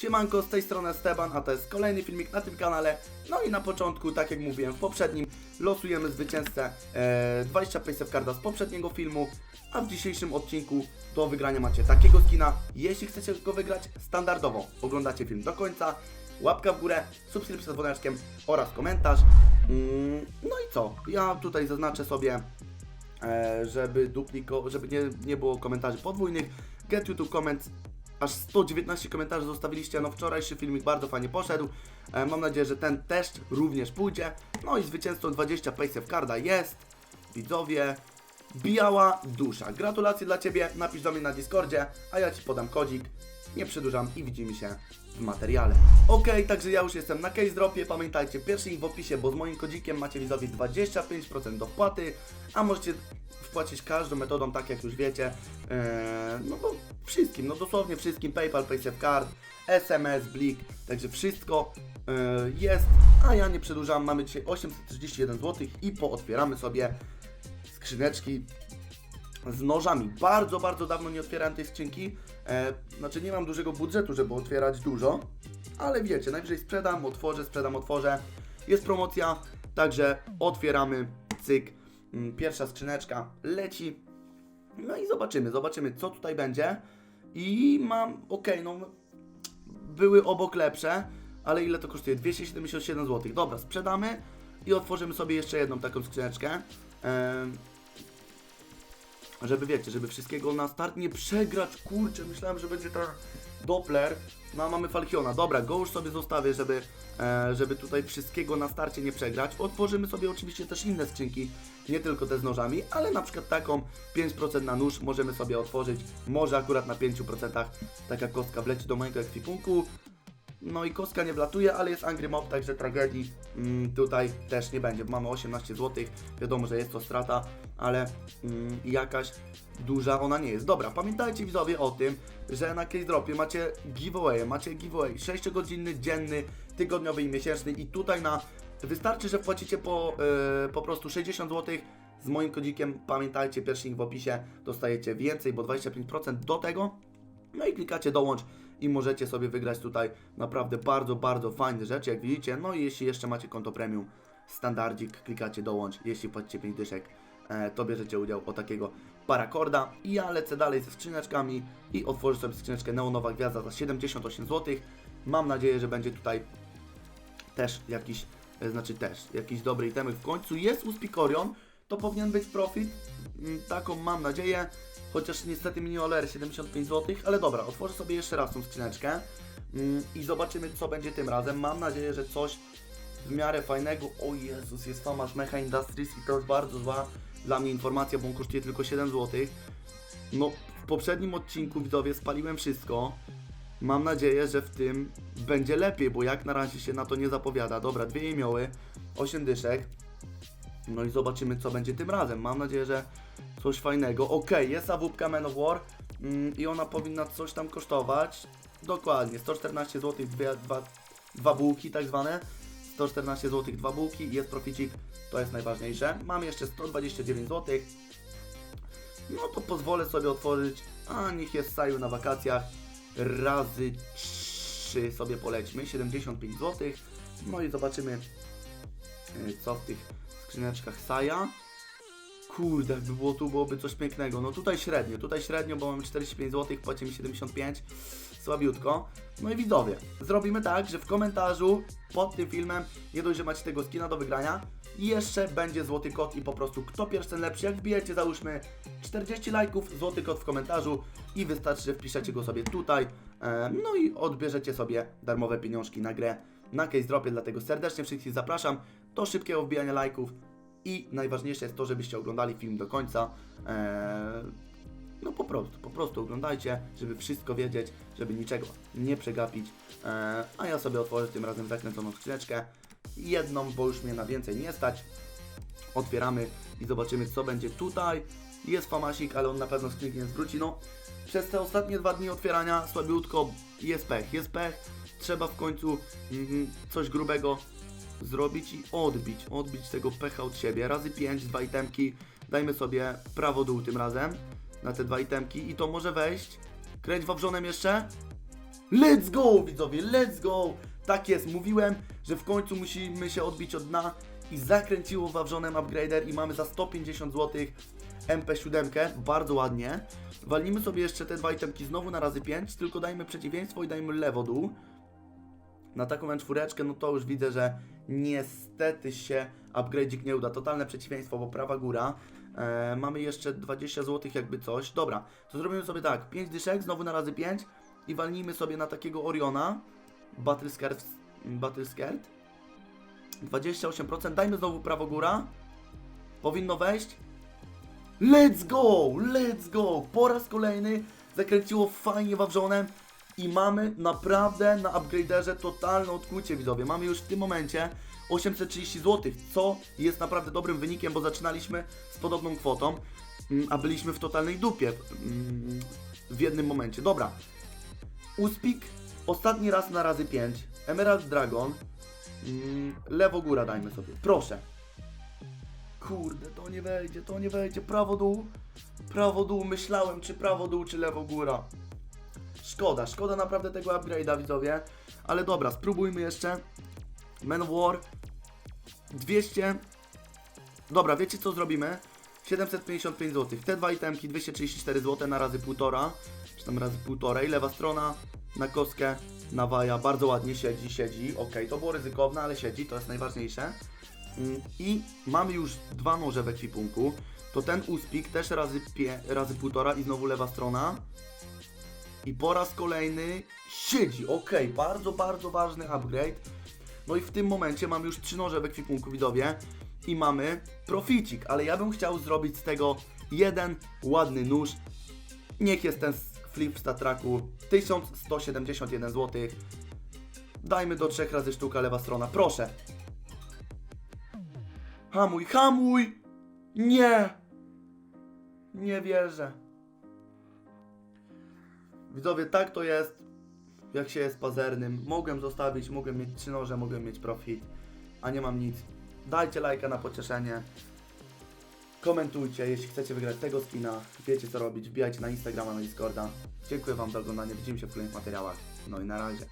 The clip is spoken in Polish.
Siemanko, z tej strony Esteban, a to jest kolejny filmik na tym kanale. No i na początku, tak jak mówiłem w poprzednim, losujemy zwycięzcę e, 20 Paysafe Carda z poprzedniego filmu, a w dzisiejszym odcinku do wygrania macie takiego skina. Jeśli chcecie go wygrać standardowo, oglądacie film do końca, łapka w górę, subskrypcja z dzwoneczkiem oraz komentarz. Mm, no i co? Ja tutaj zaznaczę sobie e, żeby dupliko, żeby nie, nie było komentarzy podwójnych. Get YouTube comments. Aż 119 komentarzy zostawiliście, no wczorajszy filmik bardzo fajnie poszedł. E, mam nadzieję, że ten też również pójdzie. No i zwycięzcą 20 Paysafe Carda jest, widzowie, Biała Dusza. Gratulacje dla Ciebie, napisz do mnie na Discordzie, a ja Ci podam kodzik. Nie przedłużam i widzimy się w materiale. Ok, także ja już jestem na case dropie. Pamiętajcie, pierwszy link w opisie, bo z moim kodzikiem macie widzowie 25% do wpłaty, a możecie wpłacić każdą metodą, tak jak już wiecie. Eee, no bo wszystkim, no dosłownie wszystkim. PayPal, PaySafeCard, SMS, Blik, także wszystko eee, jest. A ja nie przedłużam, mamy dzisiaj 831 zł i pootwieramy sobie skrzyneczki z nożami. Bardzo, bardzo dawno nie otwierałem tej skrzynki. E, znaczy nie mam dużego budżetu, żeby otwierać dużo, ale wiecie, najwyżej sprzedam, otworzę, sprzedam, otworzę. Jest promocja, także otwieramy, cyk. Mm, Pierwsza skrzyneczka leci. No i zobaczymy, zobaczymy co tutaj będzie. I mam, okej, no były obok lepsze, ale ile to kosztuje? 277 zł. Dobra, sprzedamy i otworzymy sobie jeszcze jedną taką skrzyneczkę. Żeby wiecie, żeby wszystkiego na start nie przegrać. Kurczę, myślałem, że będzie ten Doppler. No a mamy Falchiona. Dobra, go już sobie zostawię, żeby, e, żeby tutaj wszystkiego na starcie nie przegrać. Otworzymy sobie oczywiście też inne skrzynki, nie tylko te z nożami, ale na przykład taką 5% na nóż możemy sobie otworzyć. Może akurat na 5% taka kostka wleci do mojego ekwipunku. No i kostka nie wlatuje, ale jest Angry Mob, także tragedii mm, tutaj też nie będzie. Mamy 18 zł, wiadomo, że jest to strata, ale mm, jakaś duża ona nie jest. Dobra, pamiętajcie widzowie o tym, że na Case Dropie macie giveaway, macie giveaway 6-godzinny, dzienny, tygodniowy i miesięczny i tutaj na wystarczy, że wpłacicie po, yy, po prostu 60 zł z moim kodzikiem, pamiętajcie, pierwszy link w opisie, dostajecie więcej, bo 25% do tego no i klikacie dołącz i możecie sobie wygrać tutaj naprawdę bardzo, bardzo fajne rzeczy, jak widzicie. No i jeśli jeszcze macie konto premium, standardzik, klikacie dołącz, jeśli płacicie 5 dyszek, e, to bierzecie udział o takiego parakorda. I ja lecę dalej ze skrzyneczkami i otworzę sobie skrzyneczkę Neonowa Gwiazda za 78 zł. Mam nadzieję, że będzie tutaj też jakiś, e, znaczy też, jakiś dobry itemek w końcu. Jest Uspikorion, to powinien być profit, Mm, taką mam nadzieję, chociaż niestety mini Oler 75 zł, ale dobra, otworzę sobie jeszcze raz tą skrzyneczkę mm, i zobaczymy co będzie tym razem. Mam nadzieję, że coś w miarę fajnego. O Jezus, jest Tomasz Mecha Industries i to jest bardzo zła dla mnie informacja, bo on kosztuje tylko 7 zł. No, w poprzednim odcinku widzowie spaliłem wszystko. Mam nadzieję, że w tym będzie lepiej, bo jak na razie się na to nie zapowiada. Dobra, dwie jemioły, 8 dyszek. No i zobaczymy, co będzie tym razem. Mam nadzieję, że coś fajnego. Ok, jest awupka Man of War mm, i ona powinna coś tam kosztować. Dokładnie, 114 zł, dwie, dwa, dwa bułki tak zwane. 114 zł, dwa bułki, jest proficik, to jest najważniejsze. Mam jeszcze 129 zł. No to pozwolę sobie otworzyć, a niech jest Saju na wakacjach. Razy 3 sobie polećmy, 75 zł. No i zobaczymy, y, co w tych skrzyneczkach Saja. Kurde, jakby było tu, byłoby coś pięknego. No tutaj średnio, tutaj średnio, bo mamy 45 zł, płacimy 75, słabiutko. No i widzowie, zrobimy tak, że w komentarzu pod tym filmem, nie dość, że macie tego skina do wygrania, jeszcze będzie złoty kod i po prostu kto pierwszy, ten lepszy. Jak wbijecie, załóżmy 40 lajków, złoty kod w komentarzu i wystarczy, że wpiszecie go sobie tutaj. No i odbierzecie sobie darmowe pieniążki na grę na Case Dropie, dlatego serdecznie wszystkich zapraszam do szybkiego wbijania lajków i najważniejsze jest to, żebyście oglądali film do końca. Eee, no po prostu, po prostu oglądajcie, żeby wszystko wiedzieć, żeby niczego nie przegapić. Eee, a ja sobie otworzę tym razem zakręconą skrzyneczkę. Jedną, bo już mnie na więcej nie stać. Otwieramy i zobaczymy co będzie tutaj. Jest famasik, ale on na pewno skrzynki nie zwróci. No, przez te ostatnie dwa dni otwierania słabiutko jest pech, jest pech. Trzeba w końcu mm, coś grubego zrobić i odbić, odbić tego pecha od siebie. Razy 5, dwa itemki, dajmy sobie prawo dół tym razem na te dwa itemki i to może wejść. Kręć wawrzonem jeszcze. Let's go, widzowie, let's go! Tak jest, mówiłem, że w końcu musimy się odbić od dna i zakręciło wawrzonem upgrader i mamy za 150 zł MP7, bardzo ładnie. Walnijmy sobie jeszcze te dwa itemki znowu na razy 5, tylko dajmy przeciwieństwo i dajmy lewo dół. Na taką M4, no to już widzę, że niestety się upgrade'ik nie uda. Totalne przeciwieństwo, bo prawa góra. E, mamy jeszcze 20 zł jakby coś. Dobra, to zrobimy sobie tak. 5 dyszek, znowu na razy 5 i walnijmy sobie na takiego Oriona. Battle Skirt. Battle Skirt. 28%. Dajmy znowu prawo góra. Powinno wejść. Let's go! Let's go! Po raz kolejny zakręciło fajnie wawrzonem i mamy naprawdę na upgraderze totalne odkłucie widzowie. Mamy już w tym momencie 830 zł, co jest naprawdę dobrym wynikiem, bo zaczynaliśmy z podobną kwotą, mm, a byliśmy w totalnej dupie mm, w jednym momencie. Dobra. Uspik, ostatni raz na razy 5. Emerald Dragon. Mm, lewo góra dajmy sobie. Proszę. Kurde, to nie wejdzie, to nie wejdzie. Prawo dół. Prawo dół. Myślałem, czy prawo dół, czy lewo góra. Szkoda, szkoda naprawdę tego upgrade'a, widzowie. Ale dobra, spróbujmy jeszcze. Man of War. 200. Dobra, wiecie co zrobimy? 755 zł. Te dwa itemki 234 zł na razy półtora. Czy tam razy półtorej. Lewa strona na kostkę nawaja. Bardzo ładnie siedzi, siedzi. Ok, to było ryzykowne, ale siedzi, to jest najważniejsze. Mm, I mamy już dwa noże w ekwipunku. To ten uspik też razy, pie, razy półtora i znowu lewa strona. I po raz kolejny siedzi. Ok, bardzo, bardzo ważny upgrade. No i w tym momencie mamy już trzy noże w ekwipunku, widowie. I mamy proficik, ale ja bym chciał zrobić z tego jeden ładny nóż. Niech jest ten flip w statraku 1171 zł. Dajmy do trzech razy sztuka lewa strona, proszę. Hamuj, hamuj! Nie! Nie wierzę. Widzowie, tak to jest, jak się jest pazernym. Mogłem zostawić, mogłem mieć trzy noże, mogłem mieć profit, a nie mam nic. Dajcie lajka na pocieszenie. Komentujcie, jeśli chcecie wygrać tego skina. Wiecie co robić, wbijajcie na Instagrama, na Discorda. Dziękuję Wam za oglądanie, widzimy się w kolejnych materiałach. No i na razie.